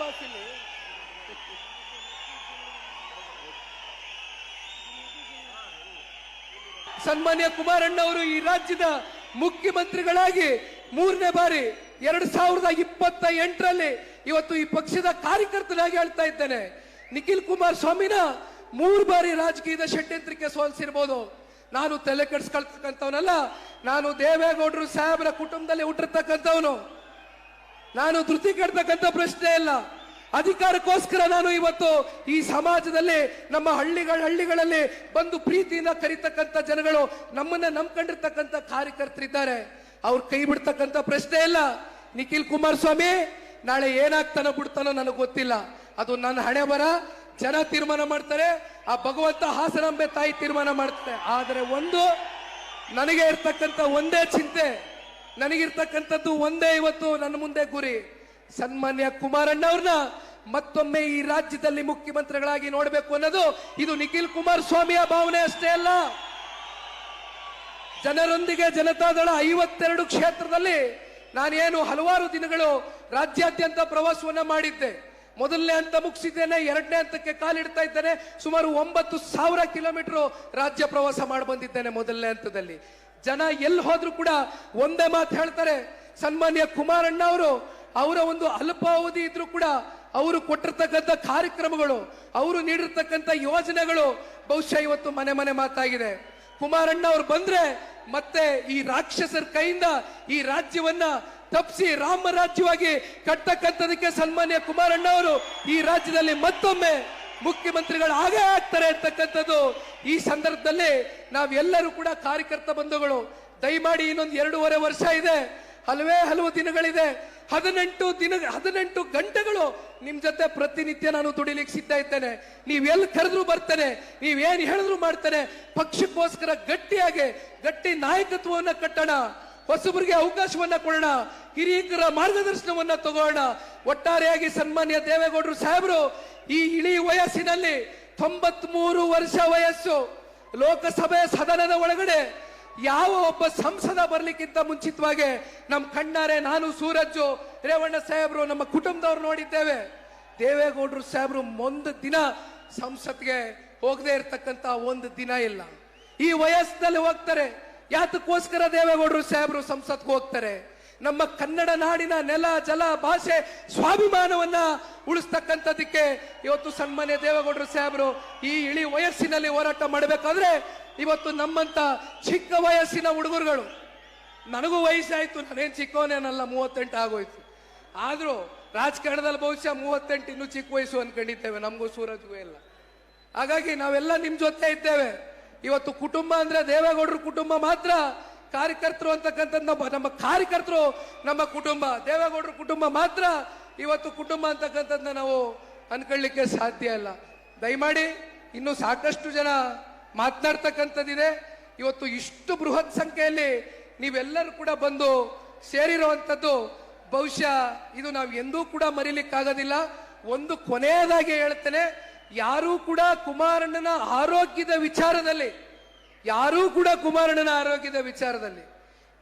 Boss ಇಲ್ಲಿ ಸನ್ಮಾನ್ಯ ಕುಮಾರಣ್ಣ ಅವರು ಈ ರಾಜ್ಯದ ಮುಖ್ಯಮಂತ್ರಿಗಳಾಗಿ ಮೂರನೇ ಬಾರಿ ಎರಡ್ ಸಾವಿರದ ಇಪ್ಪತ್ತ ಎಂಟರಲ್ಲಿ ಇವತ್ತು ಈ ಪಕ್ಷದ ಕಾರ್ಯಕರ್ತನಾಗಿ ಹೇಳ್ತಾ ಇದ್ದೇನೆ. ನಿಖಿಲ್ ಕುಮಾರ್ ಸ್ವಾಮಿನ ಮೂರು ಬಾರಿ ರಾಜಕೀಯದ ಷಡ್ಯಂತ್ರಕ್ಕೆ ಸೋಲಿಸಿರ್ಬೋದು. ನಾನು ತಲೆ ಕೆಡಿಸ್ಕೊಳ್ತಕ್ಕಂಥವನಲ್ಲ, ನಾನು ದೇವೇಗೌಡರು ಸಾಹೇಬರ ಕುಟುಂಬದಲ್ಲಿ ಹುಟ್ಟಿರ್ತಕ್ಕಂಥವನು. ನಾನು ಧೃತಿ ಕೆಡ್ತಕ್ಕಂಥ ಪ್ರಶ್ನೆ ಇಲ್ಲ ಅಧಿಕಾರಕ್ಕೋಸ್ಕರ ನಾನು ಇವತ್ತು ಈ ಸಮಾಜದಲ್ಲಿ ನಮ್ಮ ಹಳ್ಳಿಗಳ ಹಳ್ಳಿಗಳಲ್ಲಿ ಬಂದು ಪ್ರೀತಿಯಿಂದ ಕರೀತಕ್ಕಂಥ ಜನಗಳು ನಮ್ಮನ್ನ ನಂಬ್ಕೊಂಡಿರ್ತಕ್ಕಂಥ ಕಾರ್ಯಕರ್ತರಿದ್ದಾರೆ. ಅವ್ರು ಕೈ ಬಿಡ್ತಕ್ಕಂಥ ಪ್ರಶ್ನೆ ಇಲ್ಲ ನಿಖಿಲ್ ಕುಮಾರಸ್ವಾಮಿ, ನಾಳೆ ಏನಾಗ್ತಾನೋ ಬಿಡ್ತಾನೋ ನನಗೆ ಗೊತ್ತಿಲ್ಲ. ಅದು ನನ್ನ ಹಣೆ ಬರ ಜನ ತೀರ್ಮಾನ ಮಾಡ್ತಾರೆ. ಆ ಭಗವಂತ ಹಾಸನಾಂಬೆ ತಾಯಿ ತೀರ್ಮಾನ ಮಾಡ್ತಾರೆ. ಆದರೆ ಒಂದು ನನಗೆ ಇರ್ತಕ್ಕಂಥ ಒಂದೇ ಚಿಂತೆ. ನನಗಿರ್ತಕ್ಕಂಥದ್ದು ಒಂದೇ ಇವತ್ತು ನನ್ನ ಮುಂದೆ ಗುರಿ ಸನ್ಮಾನ್ಯ ಕುಮಾರಣ್ಣ ಅವ್ರನ್ನ ಮತ್ತೊಮ್ಮೆ ಈ ರಾಜ್ಯದಲ್ಲಿ ಮುಖ್ಯಮಂತ್ರಿಗಳಾಗಿ ನೋಡಬೇಕು ಅನ್ನೋದು ಇದು ನಿಖಿಲ್ ಕುಮಾರಸ್ವಾಮಿಯ ಭಾವನೆ ಅಷ್ಟೇ ಅಲ್ಲ. ಜನರೊಂದಿಗೆ ಜನತಾದಳ ಐವತ್ತೆರಡು ಕ್ಷೇತ್ರದಲ್ಲಿ ನಾನೇನು ಹಲವಾರು ದಿನಗಳು ರಾಜ್ಯಾದ್ಯಂತ ಪ್ರವಾಸವನ್ನ ಮಾಡಿದ್ದೆ. ಮೊದಲನೇ ಹಂತ ಮುಗಿಸಿದ್ದೇನೆ, ಎರಡನೇ ಹಂತಕ್ಕೆ ಕಾಲಿಡ್ತಾ ಇದ್ದೇನೆ. ಸುಮಾರು ಒಂಬತ್ತು ಸಾವಿರ ಕಿಲೋಮೀಟರ್ ರಾಜ್ಯ ಪ್ರವಾಸ ಮಾಡಿ ಬಂದಿದ್ದೇನೆ ಮೊದಲನೇ ಹಂತದಲ್ಲಿ. ಜನ ಎಲ್ಲಿ ಹೋದ್ರು ಕೂಡ ಒಂದೇ ಮಾತು ಹೇಳ್ತಾರೆ, ಸನ್ಮಾನ್ಯ ಕುಮಾರಣ್ಣ ಅವರು, ಅವರ ಒಂದು ಅಲ್ಪಾವಧಿ ಇದ್ರೂ ಕೂಡ ಅವರು ಕೊಟ್ಟಿರ್ತಕ್ಕಂಥ ಕಾರ್ಯಕ್ರಮಗಳು, ಅವರು ನೀಡಿರ್ತಕ್ಕಂಥ ಯೋಜನೆಗಳು ಬಹುಶಃ ಇವತ್ತು ಮನೆ ಮನೆ ಮಾತಾಗಿದೆ. ಕುಮಾರಣ್ಣ ಅವ್ರು ಬಂದ್ರೆ ಮತ್ತೆ ಈ ರಾಕ್ಷಸರ ಕೈಯಿಂದ ಈ ರಾಜ್ಯವನ್ನ ತಪ್ಪಿಸಿ ರಾಮ ರಾಜ್ಯವಾಗಿ ಕಟ್ಟಕ್ಕಂಥದಕ್ಕೆ ಸನ್ಮಾನ್ಯ ಕುಮಾರಣ್ಣ ಅವರು ಈ ರಾಜ್ಯದಲ್ಲಿ ಮತ್ತೊಮ್ಮೆ ಮುಖ್ಯಮಂತ್ರಿಗಳು ಹಾಗೆ ಆಗ್ತಾರೆ ಅಂತಕ್ಕಂಥದ್ದು. ಈ ಸಂದರ್ಭದಲ್ಲಿ ನಾವೆಲ್ಲರೂ ಕೂಡ ಕಾರ್ಯಕರ್ತ ಬಂಧುಗಳು, ದಯಮಾಡಿ ಇನ್ನೊಂದು ಎರಡೂವರೆ ವರ್ಷ ಇದೆ. ಹಲವೇ ಹಲವು ದಿನಗಳಿದೆ. ಹದಿನೆಂಟು ದಿನ, ಹದಿನೆಂಟು ಗಂಟೆಗಳು ನಿಮ್ ಜೊತೆ ಪ್ರತಿನಿತ್ಯ ನಾನು ದುಡಿಲಿಕ್ಕೆ ಸಿದ್ಧ ಇದ್ದೇನೆ. ನೀವೆಲ್ಲಿ ಕರೆದ್ರು ಬರ್ತೇನೆ, ನೀವೇನು ಹೇಳಿದ್ರು ಮಾಡ್ತೇನೆ. ಪಕ್ಷಕ್ಕೋಸ್ಕರ ಗಟ್ಟಿಯಾಗಿ, ಗಟ್ಟಿ ನಾಯಕತ್ವವನ್ನ ಕಟ್ಟೋಣ. ಹೊಸಬರಿಗೆ ಅವಕಾಶವನ್ನ ಕೊಡೋಣ ಹಿರಿಯಕರ ಮಾರ್ಗದರ್ಶನವನ್ನ ತಗೋಣ. ಒಟ್ಟಾರೆಯಾಗಿ ಸನ್ಮಾನ್ಯ ದೇವೇಗೌಡರು ಸಾಹೇಬರು, ಈ ಇಳಿ ವಯಸ್ಸಿನಲ್ಲಿ ತೊಂಬತ್ ಮೂರು ವರ್ಷ ವಯಸ್ಸು, ಲೋಕಸಭೆ ಸದನದ ಒಳಗಡೆ ಯಾವ ಒಬ್ಬ ಸಂಸದ ಬರ್ಲಿಕ್ಕಿಂತ ಮುಂಚಿತವಾಗಿ ನಮ್ಮ ಕಣ್ಣಾರೆ ನಾನು ಸೂರಜ್ಜು, ರೇವಣ್ಣ ಸಾಹೇಬ್ರು, ನಮ್ಮ ಕುಟುಂಬದವ್ರು ನೋಡಿದ್ದೇವೆ. ದೇವೇಗೌಡರು ಸಾಹೇಬ್ರು ಒಂದು ದಿನ ಸಂಸತ್ಗೆ ಹೋಗದೆ ಇರತಕ್ಕಂತ ಒಂದು ದಿನ ಇಲ್ಲ. ಈ ವಯಸ್ಸಿನಲ್ಲಿ ಹೋಗ್ತಾರೆ. ಯಾತಕ್ಕೋಸ್ಕರ ದೇವೇಗೌಡರು ಸಾಹೇಬರು ಸಂಸತ್ಗೆ ಹೋಗ್ತಾರೆ? ನಮ್ಮ ಕನ್ನಡ ನಾಡಿನ ನೆಲ, ಜಲ, ಭಾಷೆ ಸ್ವಾಭಿಮಾನವನ್ನ ಉಳಿಸ್ತಕ್ಕಂಥದಕ್ಕೆ ಇವತ್ತು ಸನ್ಮಾನ್ಯ ದೇವೇಗೌಡರು ಸಾಹೇಬರು ಈ ಇಳಿ ವಯಸ್ಸಿನಲ್ಲಿ ಹೋರಾಟ ಮಾಡಬೇಕಾದ್ರೆ ಇವತ್ತು ನಮ್ಮಂತ ಚಿಕ್ಕ ವಯಸ್ಸಿನ ಹುಡುಗರುಗಳು. ನನಗೂ ವಯಸ್ಸಾಯ್ತು, ನಾನೇನ್ ಚಿಕ್ಕವನೇನಲ್ಲ, ಮೂವತ್ತೆಂಟು ಆಗೋಯ್ತು. ಆದರೂ ರಾಜಕಾರಣದಲ್ಲಿ ಬಹುಶಃ ಮೂವತ್ತೆಂಟು ಇನ್ನೂ ಚಿಕ್ಕ ವಯಸ್ಸು ಅನ್ಕೊಂಡಿದ್ದೇವೆ, ನಮಗೂ ಸೂರಜ್ಗೂ ಇಲ್ಲ. ಹಾಗಾಗಿ ನಾವೆಲ್ಲ ನಿಮ್ಮ ಜೊತೆ ಇದ್ದೇವೆ. ಇವತ್ತು ಕುಟುಂಬ ಅಂದ್ರೆ ದೇವೇಗೌಡರು ಕುಟುಂಬ ಮಾತ್ರ. ಕಾರ್ಯಕರ್ತರು ಅಂತಕ್ಕಂಥದ್ದು ನಮ್ಮ ನಮ್ಮ ಕಾರ್ಯಕರ್ತರು ನಮ್ಮ ಕುಟುಂಬ. ದೇವೇಗೌಡರು ಕುಟುಂಬ ಮಾತ್ರ ಇವತ್ತು ಕುಟುಂಬ ಅಂತಕ್ಕಂಥದ್ದನ್ನ ನಾವು ಅನ್ಕೊಳ್ಳಿಕ್ಕೆ ಸಾಧ್ಯ ಇಲ್ಲ. ದಯಮಾಡಿ ಇನ್ನು ಸಾಕಷ್ಟು ಜನ ಮಾತನಾಡ್ತಕ್ಕಂಥದ್ದಿದೆ. ಇವತ್ತು ಇಷ್ಟು ಬೃಹತ್ ಸಂಖ್ಯೆಯಲ್ಲಿ ನೀವೆಲ್ಲರೂ ಕೂಡ ಬಂದು ಸೇರಿರುವಂಥದ್ದು ಬಹುಶಃ ಇದು ನಾವು ಎಂದೂ ಕೂಡ ಮರಿಲಿಕ್ಕಾಗೋದಿಲ್ಲ. ಒಂದು ಕೊನೆಯದಾಗಿ ಹೇಳ್ತೇನೆ ಯಾರೂ ಕೂಡ ಕುಮಾರಣ್ಣನ ಆರೋಗ್ಯದ ವಿಚಾರದಲ್ಲಿ, ಯಾರೂ ಕೂಡ ಕುಮಾರಣ್ಣನ ಆರೋಗ್ಯದ ವಿಚಾರದಲ್ಲಿ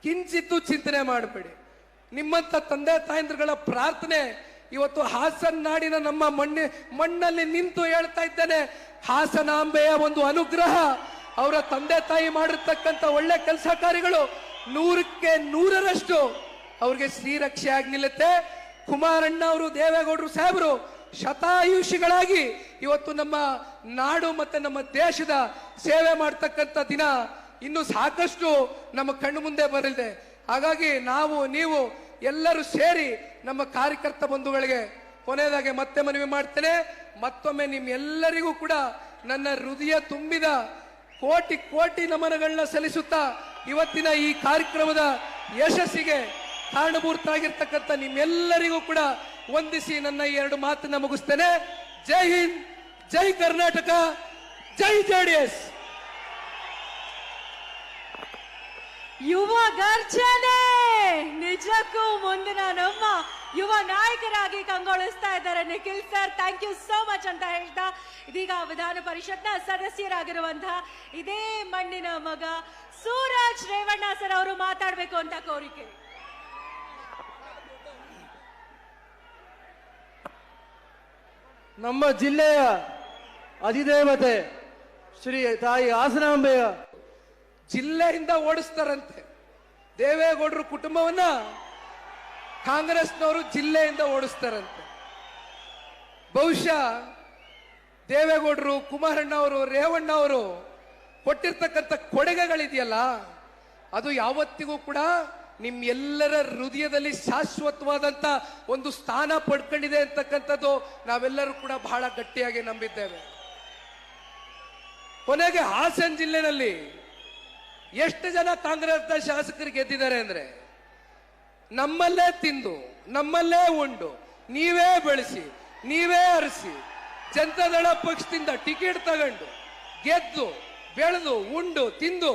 ಕಿಂಚಿತ್ತು ಚಿಂತನೆ ಮಾಡಬೇಡಿ. ನಿಮ್ಮಂತ ತಂದೆ ತಾಯಂದ್ರಗಳ ಪ್ರಾರ್ಥನೆ ಇವತ್ತು ಹಾಸನ್ ನಾಡಿನ ನಮ್ಮ ಮಣ್ಣಿ, ಮಣ್ಣಲ್ಲಿ ನಿಂತು ಹೇಳ್ತಾ ಇದ್ದೇನೆ. ಹಾಸನಾಂಬೆಯ ಒಂದು ಅನುಗ್ರಹ ಅವರ ತಂದೆ ತಾಯಿ ಮಾಡಿರ್ತಕ್ಕಂಥ ಒಳ್ಳೆ ಕೆಲಸ ಕಾರ್ಯಗಳು ನೂರಕ್ಕೆ ನೂರರಷ್ಟು ಅವ್ರಿಗೆ ಶ್ರೀರಕ್ಷೆ ಆಗಿ ನಿಲ್ಲುತ್ತೆ. ಕುಮಾರಣ್ಣ ಅವರು ದೇವೇಗೌಡರು ಸಾಹೇಬರು ಶತಾಯುಷಿಗಳಾಗಿ ಇವತ್ತು ನಮ್ಮ ನಾಡು ಮತ್ತೆ ನಮ್ಮ ದೇಶದ ಸೇವೆ ಮಾಡ್ತಕ್ಕಂಥ ದಿನ ಇನ್ನು ಸಾಕಷ್ಟು ನಮ್ಮ ಕಣ್ಣು ಮುಂದೆ ಬರಲಿದೆ. ಹಾಗಾಗಿ ನಾವು, ನೀವು ಎಲ್ಲರೂ ಸೇರಿ ನಮ್ಮ ಕಾರ್ಯಕರ್ತ ಬಂಧುಗಳಿಗೆ ಕೊನೆಯದಾಗಿ ಮತ್ತೆ ಮನವಿ ಮಾಡ್ತೇನೆ. ಮತ್ತೊಮ್ಮೆ ನಿಮ್ಮೆಲ್ಲರಿಗೂ ಕೂಡ ನನ್ನ ಹೃದಯ ತುಂಬಿದ ಕೋಟಿ ಕೋಟಿ ನಮನಗಳನ್ನ ಸಲ್ಲಿಸುತ್ತಾ ಇವತ್ತಿನ ಈ ಕಾರ್ಯಕ್ರಮದ ಯಶಸ್ಸಿಗೆ ಕಾರಣಭೂತರಾಗಿರ್ತಕ್ಕಂಥ ನಿಮ್ಮೆಲ್ಲರಿಗೂ ಕೂಡ ವಂದಿಸಿ ನನ್ನ ಎರಡು ಮಾತನ್ನ ಮುಗಿಸ್ತೇನೆ. ಜೈ ಹಿಂದ್, ಜೈ ಕರ್ನಾಟಕ, ಜೈ ಜೆಡಿಎಸ್ ಯುವ ಗರ್ಜನೆ ನಿಜಕ್ಕೂ ಮುಂದಿನ ನಮ್ಮ ಯುವ ನಾಯಕರಾಗಿ ಕಂಗೊಳಿಸ್ತಾ ಇದ್ದಾರೆ Nikhil sir. Thank you so much ಅಂತ ಹೇಳ್ತಾ ಇದೀಗ ವಿಧಾನ ಪರಿಷತ್ನ ಸದಸ್ಯರಾಗಿರುವಂತಹ ಇದೇ ಮಣ್ಣಿನ ಮಗ ಸೂರಜ್ ರೇವಣ್ಣ ಸರ್ ಅವರು ಮಾತಾಡಬೇಕು ಅಂತ ಕೋರಿಕೆ. ನಮ್ಮ ಜಿಲ್ಲೆಯ ಅಧಿದೇವತೆ ಶ್ರೀ ತಾಯಿ ಹಾಸನಾಂಬೆಯ ಜಿಲ್ಲೆಯಿಂದ ಓಡಿಸ್ತಾರಂತೆ. ದೇವೇಗೌಡರು ಕುಟುಂಬವನ್ನ ಕಾಂಗ್ರೆಸ್ನವರು ಜಿಲ್ಲೆಯಿಂದ ಓಡಿಸ್ತಾರಂತೆ. ಬಹುಶಃ ದೇವೇಗೌಡರು ಕುಮಾರಣ್ಣ ಅವರು ರೇವಣ್ಣ ಅವರು ಕೊಟ್ಟಿರ್ತಕ್ಕಂಥ ಕೊಡುಗೆಗಳಿದೆಯಲ್ಲ, ಅದು ಯಾವತ್ತಿಗೂ ಕೂಡ ನಿಮ್ಮೆಲ್ಲರ ಹೃದಯದಲ್ಲಿ ಶಾಶ್ವತವಾದಂತ ಒಂದು ಸ್ಥಾನ ಪಡ್ಕೊಂಡಿದೆ ಅಂತಕ್ಕಂಥದ್ದು ನಾವೆಲ್ಲರೂ ಕೂಡ ಬಹಳ ಗಟ್ಟಿಯಾಗಿ ನಂಬಿದ್ದೇವೆ. ಕೊನೆಗೆ ಹಾಸನ ಜಿಲ್ಲೆನಲ್ಲಿ ಎಷ್ಟು ಜನ ಕಾಂಗ್ರೆಸ್ನ ಶಾಸಕರು ಗೆದ್ದಿದ್ದಾರೆ ಅಂದ್ರೆ ನಮ್ಮಲ್ಲೇ ತಿಂದು, ನಮ್ಮಲ್ಲೇ ಉಂಡು, ನೀವೇ ಬೆಳೆಸಿ, ನೀವೇ ಅರಸಿ, ಜನತಾದಳ ಪಕ್ಷದಿಂದ ಟಿಕೆಟ್ ತಗೊಂಡು, ಗೆದ್ದು, ಬೆಳೆದು, ಉಂಡು, ತಿಂದು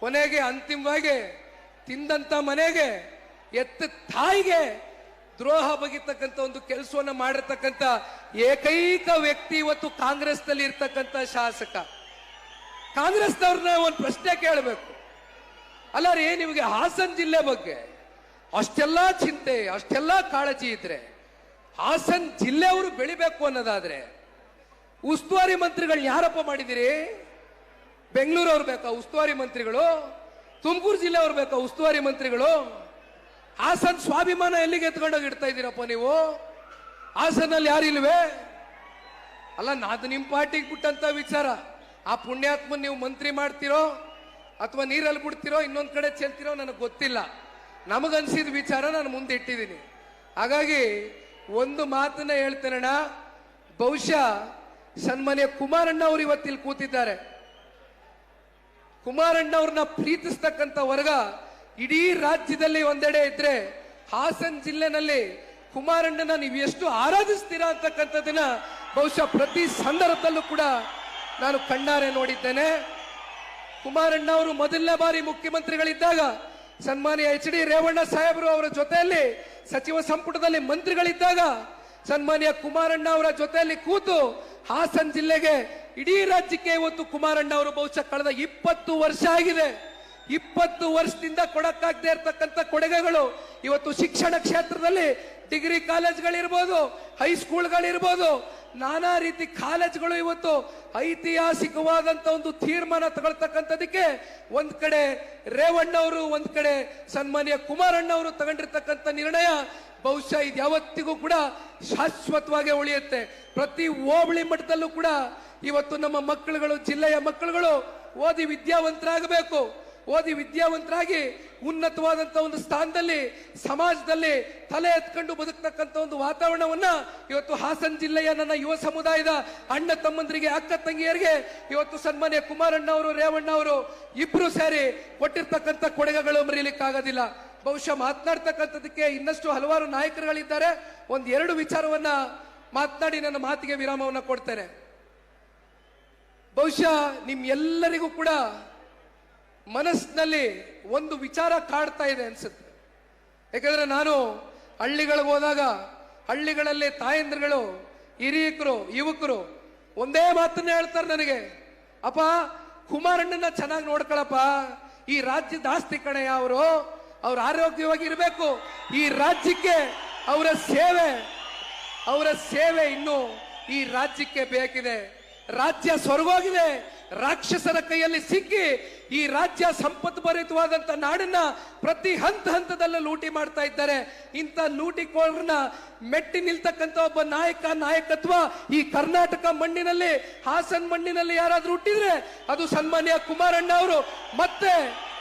ಕೊನೆಗೆ ಅಂತಿಮವಾಗಿ ತಿಂದಂತ ಮನೆಗೆ, ಎತ್ತ ತಾಯಿಗೆ ದ್ರೋಹ ಬಗಿತಕ್ಕಂಥ ಒಂದು ಕೆಲಸವನ್ನು ಮಾಡಿರ್ತಕ್ಕಂಥ ಏಕೈಕ ವ್ಯಕ್ತಿ ಇವತ್ತು ಕಾಂಗ್ರೆಸ್ನಲ್ಲಿ ಇರ್ತಕ್ಕಂಥ ಶಾಸಕ. ಕಾಂಗ್ರೆಸ್ನವ್ರನ್ನ ಒಂದು ಪ್ರಶ್ನೆ ಕೇಳಬೇಕು. ಅಲ್ಲ ರೀ ನಿಮಗೆ ಹಾಸನ ಜಿಲ್ಲೆ ಬಗ್ಗೆ ಅಷ್ಟೆಲ್ಲ ಚಿಂತೆ, ಅಷ್ಟೆಲ್ಲ ಕಾಳಜಿ ಇದ್ರೆ, ಹಾಸನ್ ಜಿಲ್ಲೆಯವರು ಬೆಳಿಬೇಕು ಅನ್ನೋದಾದ್ರೆ ಉಸ್ತುವಾರಿ ಮಂತ್ರಿಗಳು ಯಾರಪ್ಪ ಮಾಡಿದಿರಿ? ಬೆಂಗಳೂರವ್ರು ಬೇಕಾ ಉಸ್ತುವಾರಿ ಮಂತ್ರಿಗಳು? ತುಮಕೂರು ಜಿಲ್ಲೆ ಅವ್ರು ಬೇಕಾ ಉಸ್ತುವಾರಿ ಮಂತ್ರಿಗಳು? ಹಾಸನ್ ಸ್ವಾಭಿಮಾನ ಎಲ್ಲಿಗೆ ಎತ್ಕೊಂಡೋಗಿ ಇಡ್ತಾ ಇದ್ದೀರಪ್ಪ ನೀವು? ಹಾಸನಲ್ಲಿ ಯಾರಿಲ್ವೇ? ಅಲ್ಲ ಅದು ನಿಮ್ಮ ಪಾರ್ಟಿಗೆ ಬಿಟ್ಟಂತ ವಿಚಾರ. ಆ ಪುಣ್ಯಾತ್ಮ ನೀವು ಮಂತ್ರಿ ಮಾಡ್ತಿರೋ ಅಥವಾ ನೀರಲ್ಲಿ ಬಿಡ್ತಿರೋ, ಇನ್ನೊಂದು ಕಡೆ ಚೆಲ್ತಿರೋ ನನಗೆ ಗೊತ್ತಿಲ್ಲ. ನಮಗನ್ಸಿದ ವಿಚಾರ ನಾನು ಮುಂದೆ ಇಟ್ಟಿದ್ದೀನಿ ಹಾಗಾಗಿ ಒಂದು ಮಾತನ್ನ ಹೇಳ್ತೇನಣ್ಣ. ಬಹುಶಃ ಸನ್ಮಾನ್ಯ ಕುಮಾರಣ್ಣ ಅವರು ಇವತ್ತಿಲ್ಲಿ ಕೂತಿದ್ದಾರೆ. ಕುಮಾರಣ್ಣ ಅವ್ರನ್ನ ಪ್ರೀತಿಸ್ತಕ್ಕಂಥ ವರ್ಗ ಇಡೀ ರಾಜ್ಯದಲ್ಲಿ ಒಂದೆಡೆ ಇದ್ರೆ ಹಾಸನ್ ಜಿಲ್ಲೆನಲ್ಲಿ ಕುಮಾರಣ್ಣನ ನೀವು ಎಷ್ಟು ಆರಾಧಿಸ್ತೀರಾ ಅಂತಕ್ಕಂಥದ್ದನ್ನ ಬಹುಶಃ ಪ್ರತಿ ಸಂದರ್ಭದಲ್ಲೂ ಕೂಡ ನಾನು ಕಣ್ಣಾರೆ ನೋಡಿದ್ದೇನೆ. ಕುಮಾರಣ್ಣ ಅವರು ಮೊದಲನೇ ಬಾರಿ ಮುಖ್ಯಮಂತ್ರಿಗಳಿದ್ದಾಗ ಸನ್ಮಾನ್ಯ ಎಚ್ ಡಿ ರೇವಣ್ಣ ಸಾಹೇಬರು ಅವರ ಜೊತೆಯಲ್ಲಿ ಸಚಿವ ಸಂಪುಟದಲ್ಲಿ ಮಂತ್ರಿಗಳಿದ್ದಾಗ ಸನ್ಮಾನ್ಯ ಕುಮಾರಣ್ಣ ಅವರ ಜೊತೆಯಲ್ಲಿ ಕೂತು ಹಾಸನ್ ಜಿಲ್ಲೆಗೆ ಇಡೀ ರಾಜ್ಯಕ್ಕೆ ಇವತ್ತು ಕುಮಾರಣ್ಣ ಅವರು ಬಹುಶಃ ಕಳೆದ ಇಪ್ಪತ್ತು ವರ್ಷ ಆಗಿದೆ. ಇಪ್ಪತ್ತು ವರ್ಷದಿಂದ ಕೊಡಕ್ಕಾಗದೇ ಇರತಕ್ಕಂಥ ಕೊಡುಗೆಗಳು ಇವತ್ತು ಶಿಕ್ಷಣ ಕ್ಷೇತ್ರದಲ್ಲಿ ಡಿಗ್ರಿ ಕಾಲೇಜ್ಗಳಿರ್ಬೋದು, ಹೈಸ್ಕೂಲ್ಗಳಿರ್ಬೋದು ನಾನಾ ರೀತಿ ಕಾಲೇಜ್ಗಳು ಇವತ್ತು ಐತಿಹಾಸಿಕವಾದಂತ ಒಂದು ತೀರ್ಮಾನ ತಗೊಳ್ತಕ್ಕಂಥದಕ್ಕೆ ಒಂದ್ ಕಡೆ ರೇವಣ್ಣ ಅವರು ಒಂದ್ ಕಡೆ ಸನ್ಮಾನ್ಯ ಕುಮಾರಣ್ಣವರು ತಗೊಂಡಿರ್ತಕ್ಕಂಥ ನಿರ್ಣಯ ಬಹುಶಃ ಇದು ಯಾವತ್ತಿಗೂ ಕೂಡ ಶಾಶ್ವತವಾಗಿ ಉಳಿಯುತ್ತೆ. ಪ್ರತಿ ಹೋಬಳಿ ಮಟ್ಟದಲ್ಲೂ ಕೂಡ ಇವತ್ತು ನಮ್ಮ ಮಕ್ಕಳುಗಳು, ಜಿಲ್ಲೆಯ ಮಕ್ಕಳುಗಳು ಓದಿ ವಿದ್ಯಾವಂತರಾಗಬೇಕು. ಓದಿ ವಿದ್ಯಾವಂತರಾಗಿ ಉನ್ನತವಾದಂತ ಒಂದು ಸ್ಥಾನದಲ್ಲಿ, ಸಮಾಜದಲ್ಲಿ ತಲೆ ಎತ್ಕೊಂಡು ಬದುಕ್ತಕ್ಕಂಥ ಒಂದು ವಾತಾವರಣವನ್ನ ಇವತ್ತು ಹಾಸನ ಜಿಲ್ಲೆಯ ನನ್ನ ಯುವ ಸಮುದಾಯದ ಅಣ್ಣ ತಮ್ಮಂದರಿಗೆ, ಅಕ್ಕ ತಂಗಿಯರಿಗೆ ಇವತ್ತು ಸನ್ಮಾನ್ಯ ಕುಮಾರಣ್ಣ ಅವರು, ರೇವಣ್ಣ ಅವರು ಇಬ್ರು ಸೇರಿ ಕೊಟ್ಟಿರ್ತಕ್ಕಂಥ ಕೊಡುಗೆಗಳು ಮರೀಲಿಕ್ಕಾಗೋದಿಲ್ಲ. ಬಹುಶಃ ಮಾತನಾಡ್ತಕ್ಕಂಥದಕ್ಕೆ ಇನ್ನಷ್ಟು ಹಲವಾರು ನಾಯಕರುಗಳಿದ್ದಾರೆ. ಒಂದ್ ಎರಡು ವಿಚಾರವನ್ನ ಮಾತನಾಡಿ ನನ್ನ ಮಾತಿಗೆ ವಿರಾಮವನ್ನ ಕೊಡ್ತೇನೆ. ಬಹುಶಃ ನಿಮ್ಮೆಲ್ಲರಿಗೂ ಕೂಡ ಮನಸ್ಸಿನಲ್ಲಿ ಒಂದು ವಿಚಾರ ಕಾಡ್ತಾ ಇದೆ ಅನ್ಸುತ್ತೆ. ಯಾಕಂದ್ರೆ ನಾನು ಹಳ್ಳಿಗಳಿಗೆ ಹೋದಾಗ ಹಳ್ಳಿಗಳಲ್ಲಿ ತಾಯಂದ್ರಗಳು, ಹಿರಿಯಕರು, ಯುವಕರು ಒಂದೇ ಮಾತನ್ನ ಹೇಳ್ತಾರೆ ನನಗೆ. ಅಪ್ಪ ಕುಮಾರಣ್ಣನ ಚೆನ್ನಾಗಿ ನೋಡ್ಕೊಳಪ್ಪ. ಈ ರಾಜ್ಯದ ಆಸ್ತಿ ಕಣೆಯ ಅವರು, ಅವ್ರ ಆರೋಗ್ಯವಾಗಿ ಇರಬೇಕು. ಈ ರಾಜ್ಯಕ್ಕೆ ಅವರ ಸೇವೆ ಅವರ ಸೇವೆ ಇನ್ನು ಈ ರಾಜ್ಯಕ್ಕೆ ಬೇಕಿದೆ. ರಾಜ್ಯ ಸ್ವರ್ಗೋಗಿದೆ. ರಾಕ್ಷಸರ ಕೈಯಲ್ಲಿ ಸಿಕ್ಕಿ ಈ ರಾಜ್ಯ ಸಂಪತ್ತು ಭರಿತವಾದಂತ ನಾಡನ್ನ ಪ್ರತಿ ಹಂತ ಹಂತದಲ್ಲೂ ಲೂಟಿ ಮಾಡ್ತಾ ಇದ್ದಾರೆ. ಇಂಥ ಲೂಟಿಕೋರನ್ನ ಮೆಟ್ಟಿ ನಿಲ್ತಕ್ಕಂಥ ಒಬ್ಬ ನಾಯಕ, ನಾಯಕತ್ವ ಈ ಕರ್ನಾಟಕ ಮಣ್ಣಿನಲ್ಲಿ, ಹಾಸನ್ ಮಣ್ಣಿನಲ್ಲಿ ಯಾರಾದ್ರೂ ಹುಟ್ಟಿದ್ರೆ ಅದು ಸನ್ಮಾನ್ಯ ಕುಮಾರಣ್ಣ ಅವರು. ಮತ್ತೆ